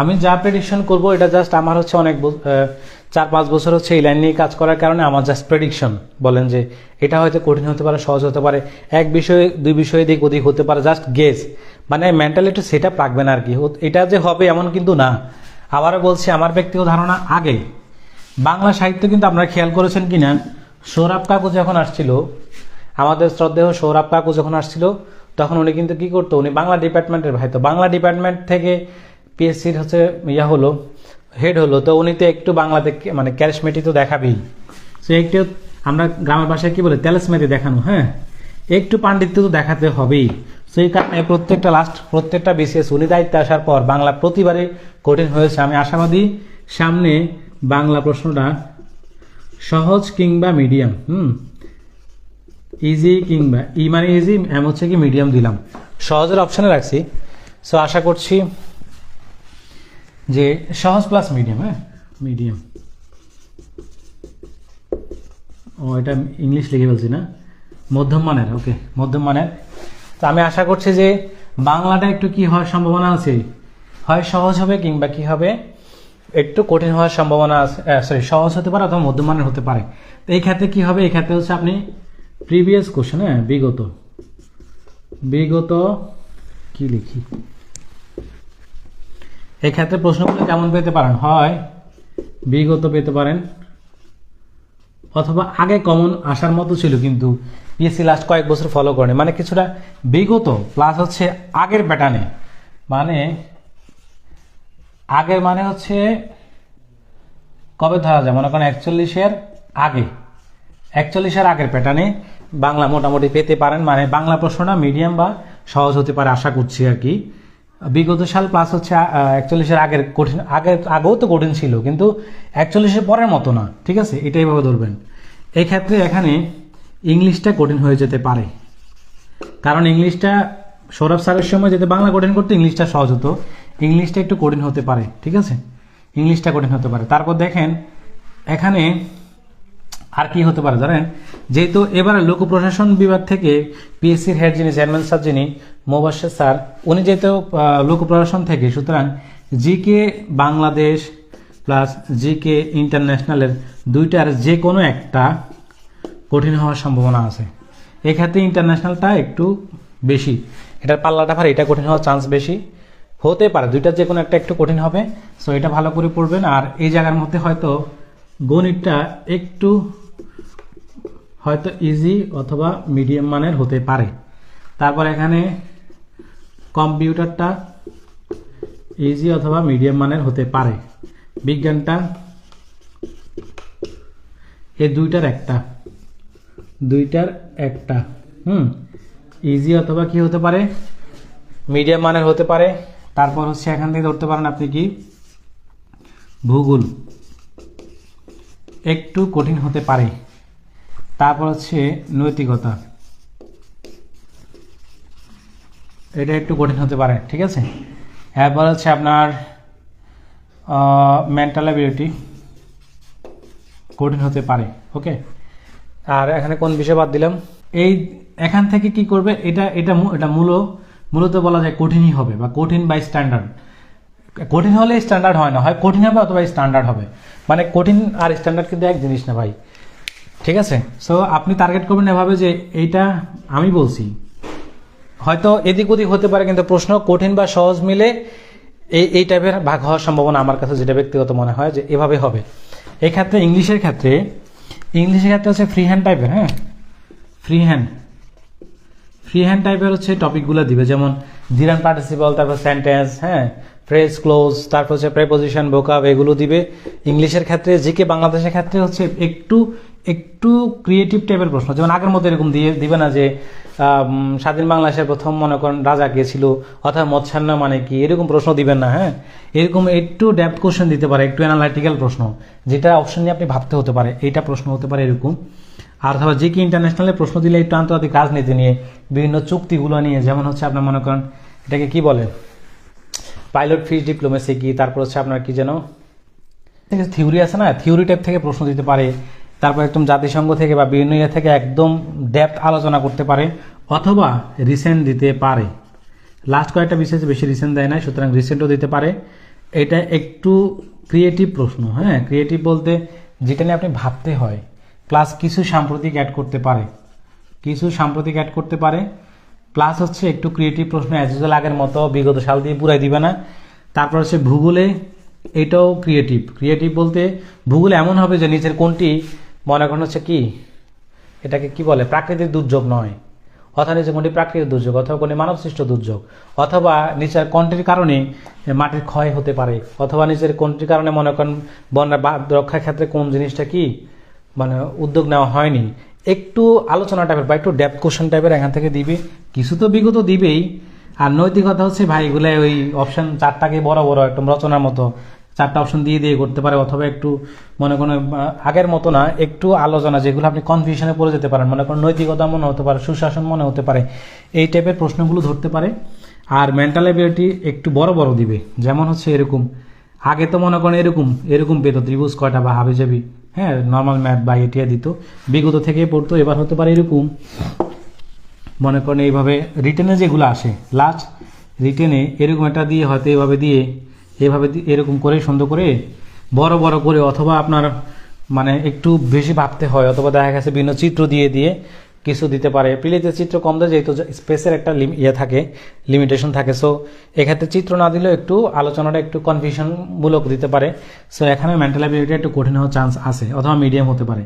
আমি যা প্রেডিকশন করব, এটা জাস্ট আমার হচ্ছে অনেক চার পাঁচ বছর হচ্ছে এই লাইন নিয়ে কাজ করার কারণে আমার জাস্ট প্রেডিকশন বলেন যে, এটা হয়তো কঠিন হতে পারে, সহজ হতে পারে, এক বিষয়ে, দুই বিষয়ে দিক ওদিক হতে পারে জাস্ট গেস মানে মেন্টালি একটু সেট আপ রাখবেন আর কি। এটা যে হবে এমন কিন্তু না। আবারও বলছি, আমার ব্যক্তিগত ধারণা আগে। বাংলা সাহিত্য কিন্তু আপনারা খেয়াল করেছেন কিনা? সৌরভ কাকু যখন আসছিল, আমাদের শ্রদ্ধেয় সৌরভ কাকু যখন আসছিল, তখন উনি কিন্তু কি করতো? উনি বাংলা ডিপার্টমেন্টের ভাই। তো বাংলা ডিপার্টমেন্ট থেকে পিএসসির হচ্ছে ইয়া হলো হেড হলো, তো উনি তো একটু বাংলাতে মানে ক্যারিসমেটি তো দেখাবেই। সে একটু আমরা গ্রামের ভাষায় কি বলে তেলসমেটি দেখানো হ্যাঁ? একটু পাণ্ডিত্য তো দেখাতে হবেই। সেই কারণে প্রত্যেকটা লাস্ট প্রত্যেকটা বিশেষ উনি দায়িত্বে আসার পর বাংলা প্রতিবারে কঠিন হয়েছে। আমি আশাবাদী সামনে বাংলা প্রশ্নটা সহজ কিংবা মিডিয়াম হুম? ইজি কিংবা, ই মানে ইজি এম হচ্ছে কি মিডিয়াম দিলাম। সহজের অপশানে রাখছি। সো আশা করছি যে সহজ প্লাস মিডিয়াম হ্যাঁ? মিডিয়াম ও, এটা ইংলিশ লিখে বলছি না? মধ্যম মানের ওকে মধ্যম মানের। তো আমি আশা করছি যে বাংলাটা একটু কি হওয়ার সম্ভাবনা আছে? হয় সহজ হবে কিংবা কি হবে? একটু কঠিন হওয়ার সম্ভাবনা আছে সরি সহজ হতে পারে অথবা মধ্যম মানের হতে পারে। তো এই ক্ষেত্রে কি হবে? এই ক্ষেত্রে হচ্ছে আপনি প্রিভিয়াস কোশ্চেন হ্যাঁ বিগত। বিগত কি লিখি? এই ক্ষেত্রে প্রশ্নগুলো কেমন পেতে পারেন? হয়, বিগত পেতে পারেন, অথবা আগে কমন আসার মতো ছিল কিন্তু পিএসসি লাস্ট কয়েক বছর ফলো করেনি। মানে কিছুটা বিগত প্লাস হচ্ছে আগের প্যাটার্নে মানে আগের মানে হচ্ছে কবে ধরা যায়? মনে করেন একচল্লিশের আগে। একচল্লিশের আগের প্যাটার্নে বাংলা মোটামুটি পেতে পারেন। মানে বাংলা প্রশ্নটা মিডিয়াম বা সহজ হতে পারে, আশা করছি আর কি। বিগত সাল প্লাস হচ্ছে একচল্লিশের আগের কঠিন, আগের, আগেও তো কঠিন ছিল, কিন্তু একচল্লিশের পরের মতো না, ঠিক আছে? এটাই ভাবে ধরবেন। এই ক্ষেত্রে এখানে ইংলিশটা কঠিন হয়ে যেতে পারে। কারণ ইংলিশটা সৌরভ স্যারের সময় যেতে বাংলা কঠিন করতে ইংলিশটা সহজ হতো। ইংলিশটা একটু কঠিন হতে পারে, ঠিক আছে? ইংলিশটা কঠিন হতে পারে। তারপর দেখেন, এখানে আর কি হতে পারে জানেন? যেহেতু এবারে লোক প্রশাসন বিভাগ থেকে পিএসসির হেড যিনি চেয়ারম্যান স্যার যিনি মোবাশ্বের স্যার উনি যেহেতু লোক প্রশাসন থেকে, সুতরাং জিকে বাংলাদেশ প্লাস জিকে ইন্টারন্যাশনালের দুইটার যে কোনো একটা কঠিন হওয়ার সম্ভাবনা আছে। এক্ষেত্রে ইন্টারন্যাশনালটা একটু বেশি। এটার পাল্লাটা ভার এটা কঠিন হওয়ার চান্স বেশি। হতে পারে, দুইটার যে কোনো একটা একটু কঠিন হবে। সো এটা ভালো করে পড়বেন। আর এই জায়গার মধ্যে হয়তো গণিতটা একটু হয়তো ইজি অথবা মিডিয়াম মানের হতে পারে। তারপর এখানে কম্পিউটারটা ইজি অথবা মিডিয়াম মানের হতে পারে। বিজ্ঞানটা এই দুইটার একটা। দুইটার একটা। হুম ইজি অথবা কি হতে পারে? মিডিয়াম মানের হতে পারে। তারপর হচ্ছে এখান থেকে ধরতে পারেন আপনি কি? ভূগোল। একটু কঠিন হতে পারে। তারপর হচ্ছে নৈতিকতা। এটা একটু কঠিন হতে পারে ঠিক আছে? এরপর হচ্ছে আপনার মেন্টাল অ্যাবিলিটি কঠিন হতে পারে ওকে? আর এখানে কোন বিষয় বাদ দিলাম? এই এখান থেকে কি করবে? এটা এটা এটা মূল মূলত বলা যায় কঠিনই হবে বা কঠিন বাই স্ট্যান্ডার্ড কঠিন হলে স্ট্যান্ডার্ড হয় না হয় কঠিন হবে অথবা স্ট্যান্ডার্ড হবে। মানে কঠিন আর স্ট্যান্ডার্ড কিন্তু এক জিনিস না ভাই। ঠিক আছে? সো আপনি টার্গেট করবেন এভাবে যে এইটা আমি বলছি। হয়তো এদিক ওদিক হতে পারে, কিন্তু প্রশ্ন কঠিন বা সহজ মিলে এই এই টাইপের ভাগ হওয়ার সম্ভাবনা আমার কাছে যেটা ব্যক্তিগত মনে হয় যে এভাবে হবে। এই ক্ষেত্রে ইংলিশের ক্ষেত্রে ইংলিশের ক্ষেত্রে হচ্ছে ফ্রি হ্যান্ড টাইপের হ্যাঁ? ফ্রি হ্যান্ড ফ্রি হ্যান্ড টাইপের হচ্ছে টপিকগুলো দিবে, যেমন ডিরান পার্টিসিপাল তারপর সেন্টেন্স হ্যাঁ? ফ্রেজ ক্লোজ তারপর হচ্ছে প্রেপোজিশন ভোকাব এগুলো দিবে। ইংলিশের ক্ষেত্রে, জিকে বাংলাদেশের ক্ষেত্রে হচ্ছে একটু একটু ক্রিয়েটিভ টাইপের প্রশ্ন। যেমন আগের মতো এরকম দিয়ে দিবে না যে স্বাধীন বাংলাদেশের প্রথম মনে করেন রাজা কে ছিল অর্থাৎ মৎস্যান্ন মানে কি, এরকম প্রশ্ন দিবেন না হ্যাঁ? এরকম একটু ডেপথ কোশ্চেন দিতে পারে, একটু অ্যানালাইটিক্যাল প্রশ্ন, যেটা অপশন নিয়ে আপনি ভাবতে হতে পারে, এইটা প্রশ্ন হতে পারে এরকম। আর ধরো যে কি ইন্টারন্যাশনালে প্রশ্ন দিলে একটু আন্তর্জাতিক রাজনীতি নিয়ে, বিভিন্ন চুক্তিগুলো নিয়ে, যেমন হচ্ছে আপনার মনে করেন, এটাকে কি বলে? পাইলট ফিস ডিপ্লোমেসি কি, তারপর হচ্ছে আপনার কি যেন থিওরি আছে না? থিওরি টাইপ থেকে প্রশ্ন দিতে পারে তারপর একদম জাতিসংঘ থেকে বা বিভিন্ন ইয়ে থেকে একদম ডেপথ আলোচনা করতে পারে, অথবা রিসেন্ট দিতে পারে। লাস্ট কয়েকটা বিশেষ বেশি রিসেন্ট দেয় না সুতরাং রিসেন্টও দিতে পারে। এটা একটু ক্রিয়েটিভ প্রশ্ন হ্যাঁ? ক্রিয়েটিভ বলতে যেটা নিয়ে আপনি ভাবতে হয় প্লাস কিছু সাম্প্রতিক অ্যাড করতে পারে। কিছু সাম্প্রতিক অ্যাড করতে পারে প্লাস হচ্ছে একটু ক্রিয়েটিভ প্রশ্ন অ্যাজ ইউজুয়াল আগের মতো বিগত সাল দিয়ে পুরাই দিবে না। তারপর হচ্ছে ভূগোলে এটাও ক্রিয়েটিভ ক্রিয়েটিভ বলতে ভূগোল এমন হবে যে নিচের কোনটি মনে করেন হচ্ছে কি? এটাকে কি বলে? প্রাকৃতিক দুর্যোগ নয়। অথবা নিচে কোনটি প্রাকৃতিক দুর্যোগ, অথবা কোনটি মানবসৃষ্ট দুর্যোগ, অথবা নিচের কোনটির কারণে মাটির ক্ষয় হতে পারে, অথবা নিচের কোনটির কারণে মনে করেন বন্যা রক্ষার ক্ষেত্রে কোন জিনিসটা কি? মানে উদ্যোগ নেওয়া হয়নি। একটু আলোচনা টাইপের বা একটু ডেপথ কোশ্চেন টাইপের এখান থেকে দিবে। কিছু তো বিগত দিবেই। আর নৈতিকতা হচ্ছে ভাই এগুলো ওই অপশন চারটাকে বড় বড় একদম রচনার মতো। চারটা অপশন দিয়ে দিয়ে করতে পারে অথবা একটু মনে করেন আগের মতো না, একটু আলোচনা যেগুলো আপনি কনফিউশনে পড়ে যেতে পারেন, মনে করেন নৈতিকতা মনে হতে পারে, সুশাসন মনে হতে পারে, এই টাইপের প্রশ্নগুলো ধরতে পারে। আর মেন্টাল অ্যাবিলিটি একটু বড় বড় দিবে, যেমন হচ্ছে এরকম, আগে তো মনে করেন এরকম এরকম পেতো, ত্রিভুজ কয়টা বা হাবি হাবিজাবি হ্যাঁ নর্মাল ম্যাথ বা এটিয়া দিত, বিগত থেকে পড়তো, এবার হতে পারে এরকম, মনে করেন এইভাবে রিটেনে যেগুলো আসে লাস্ট রিটেনে এরকম একটা দিয়ে হয়তো এভাবে দিয়ে এভাবে এরকম করে সুন্দর করে, বড় বড় করে, অথবা আপনার মানে একটু বেশি ভাবতে হয়, অথবা দেখা গেছে বিভিন্ন চিত্র দিয়ে দিয়ে কিছু দিতে পারে। প্রিলিতে চিত্র কম দেয়, যেহেতু স্পেসের একটা ইয়ে থাকে লিমিটেশন থাকে। সো এক্ষেত্রে চিত্র না দিলেও একটু আলোচনাটা একটু কনফিউশনমূলক দিতে পারে। সো এখানে মেন্টাল অ্যাবিলিটি একটু কঠিন হওয়ার চান্স আছে, অথবা মিডিয়াম হতে পারে।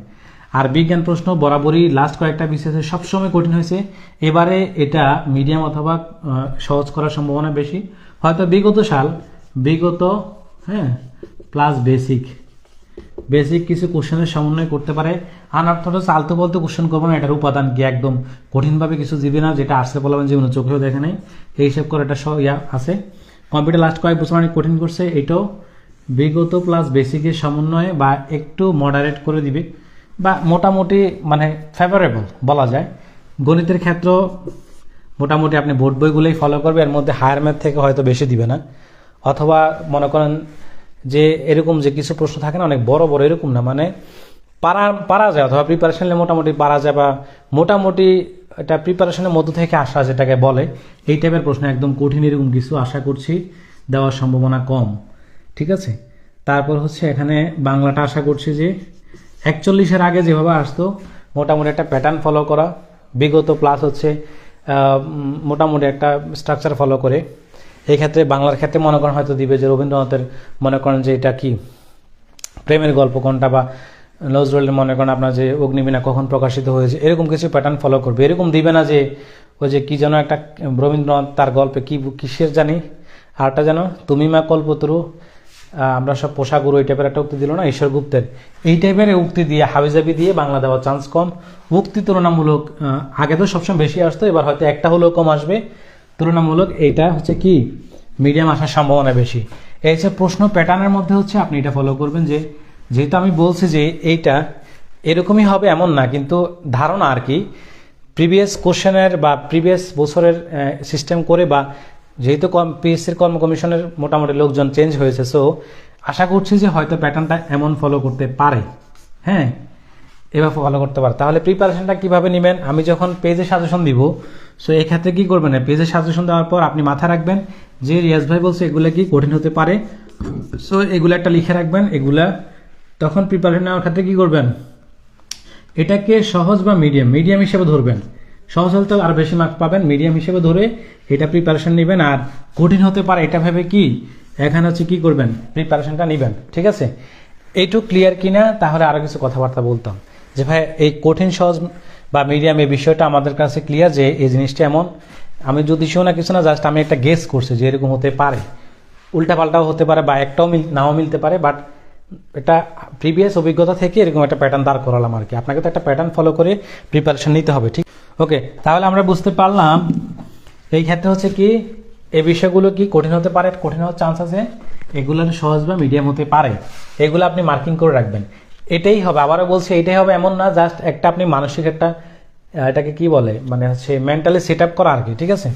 আর বিজ্ঞান প্রশ্ন বরাবরই লাস্ট কয়েকটা বিশেষে সবসময় কঠিন হয়েছে। এবারে এটা মিডিয়াম অথবা সহজ করার সম্ভাবনা বেশি। হয়তো বিগত সাল বিগত হ্যাঁ প্লাস বেসিক বেসিক কিছু কোশ্চেনের সমন্বয় করতে পারে। আনার্থটা চালতে বলতে কোশ্চেন করব না, এটার উপাদান কি একদম কঠিনভাবে কিছু দিবে না, যেটা আসতে বলবেন জীবনে চোখেও দেখে নেই। এই হিসাব করে একটা স- ইয়া আছে। কম্পিউটার লাস্ট কয়েক বছর অনেক কঠিন করছে, এটাও বিগত প্লাস বেসিকের সমন্বয়ে বা একটু মডারেট করে দিবে, বা মোটামুটি মানে ফেভারেবল বলা যায়। গণিতের ক্ষেত্র মোটামুটি আপনি বোর্ড বইগুলোই ফলো করবে, এর মধ্যে হায়ার ম্যাথ থেকে হয়তো বেশি দিবে না। অথবা মনে করেন যে এরকম যে কিছু প্রশ্ন থাকে না, অনেক বড় বড় এরকম না মানে পারা পারা যায়, অথবা প্রিপারেশন মোটামুটি পারা যায় বা মোটামুটি এটা প্রিপারেশনের মধ্য থেকে আসা যেটাকে বলে, এই টাইপের প্রশ্ন একদম কঠিন এরকম কিছু আশা করছি দেওয়ার সম্ভাবনা কম, ঠিক আছে? তারপর হচ্ছে এখানে বাংলাটা আশা করছি যে একচল্লিশের আগে যেভাবে আসতো, মোটামুটি একটা প্যাটার্ন ফলো করা, বিগত প্লাস হচ্ছে মোটামুটি একটা স্ট্রাকচার ফলো করে এই ক্ষেত্রে বাংলার ক্ষেত্রে মনে করেন হয়তো দিবে যে রবীন্দ্রনাথের মনে করেন যে এটা কি? প্রেমের গল্প কোনটা বা নজরুলের মনে করেন আপনার যে অগ্নিবীণা কখন প্রকাশিত হয়েছে, এরকম কিছু প্যাটার্ন ফলো করবে। এরকম দিবে না যে, ওই যে কি যেন একটা রবীন্দ্রনাথ তার গল্পে কি, কিসের জানি? আরটা যেন, তুমি মা কল্পতরু আমরা সব পোশাকুরু এই টাইপের একটা উক্তি দিল না ঈশ্বর গুপ্তের। এই টাইপের উক্তি দিয়ে, হাবিজাবি দিয়ে বাংলা দেওয়ার চান্স কম। উক্তি তুলনামূলক আগে তো সবসময় বেশি আসতো, এবার হয়তো একটা হলেও কম আসবে। তুলনামূলক এইটা হচ্ছে কি? মিডিয়াম আসার সম্ভাবনা বেশি। এই যে প্রশ্ন প্যাটার্নের মধ্যে হচ্ছে আপনি এটা ফলো করবেন যে, যেহেতু আমি বলছি যে এইটা এরকমই হবে এমন না, কিন্তু ধারণা আর কি প্রিভিয়াস কোশ্চেনের বা প্রিভিয়াস বছরের সিস্টেম করে বা যেহেতু কম পিএসসির কর্ম কমিশনের মোটামুটি লোকজন চেঞ্জ হয়েছে সো আশা করছি যে হয়তো প্যাটার্নটা এমন ফলো করতে পারে। হ্যাঁ? এভাবে ফলো করতে পারে। তাহলে প্রিপারেশনটা কীভাবে নেবেন? আমি যখন পেজে সাজেশন দিব সো এক্ষেত্রে কী করবেন? পেজে সাজেশন দেওয়ার পর আপনি মাথায় রাখবেন যে রিয়াজ ভাই বলছে এগুলো কি কঠিন হতে পারে। সো এগুলো একটা লিখে রাখবেন, এগুলা তখন প্রিপারেশন নেওয়ার ক্ষেত্রে কী করবেন? এটাকে সহজ বা মিডিয়াম মিডিয়াম হিসেবে ধরবেন। সহজ হলে তো আর বেশি মার্ক পাবেন। মিডিয়াম হিসেবে ধরে এটা প্রিপারেশন নেবেন। আর কঠিন হতে পারে এটা ভেবে কি? এখানে হচ্ছে কি করবেন? প্রিপারেশনটা নেবেন। ঠিক আছে? এইটুকু ক্লিয়ার কিনা? তাহলে আরও কিছু কথাবার্তা বলতাম। যে ভাই, এই কঠিন, সহজ বা মিডিয়াম এই বিষয়টা আমাদের কাছে ক্লিয়ার যে এই জিনিসটা এমন। আমি যদি না কিছু না জাস্ট আমি একটা গেস করছি যে এরকম হতে পারে। উল্টাপাল্টাও হতে পারে বা একটাও মিল, নাও মিলতে পারে বাট এটা প্রিভিয়াস অভিজ্ঞতা থেকে এরকম একটা প্যাটার্ন দাঁড় করালাম আর কি। আপনাকে তো একটা প্যাটার্ন ফলো করে প্রিপারেশন নিতে হবে, ঠিক? ওকে তাহলে আমরা বুঝতে পারলাম, এই ক্ষেত্রে হচ্ছে কি, এই বিষয়গুলো কি কঠিন হতে পারে, কঠিন হওয়ার চান্স আছে? এগুলো সহজ বা মিডিয়াম হতে পারে। এগুলো আপনি মার্কিং করে রাখবেন। এটাই হবে, আবারও বলছি, এটাই হবে এমন না জাস্ট একটা আপনি মানসিক একটা এটাকে কি বলে মানে হচ্ছে মেন্টালি সেট আপ করা আর কি, ঠিক আছে?